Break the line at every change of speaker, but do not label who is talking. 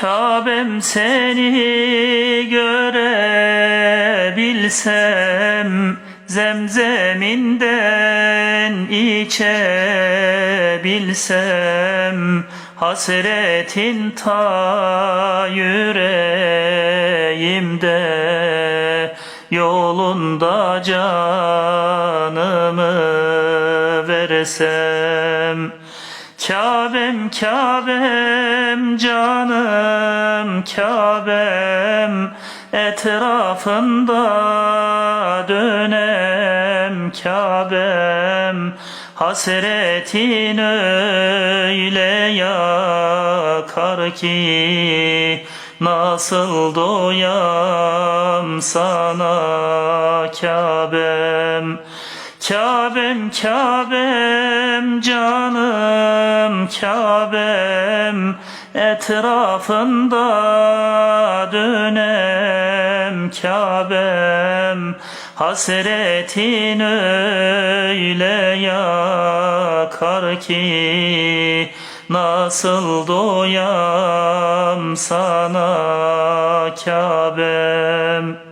Kabe'm seni görebilsem Zemzeminden içebilsem Hasretin ta yüreğimde Yolunda canımı versem Kabe'm Kabe'm canım Kabe'm etrafında dönem Kabe'm hasretin öyle yakar ki nasıl doyam sana Kabe'm Kabe'm Kabe'm canım Kabe'm etrafında dönem Kabe'm hasretin öyle yakar ki nasıl doyam sana Kabe'm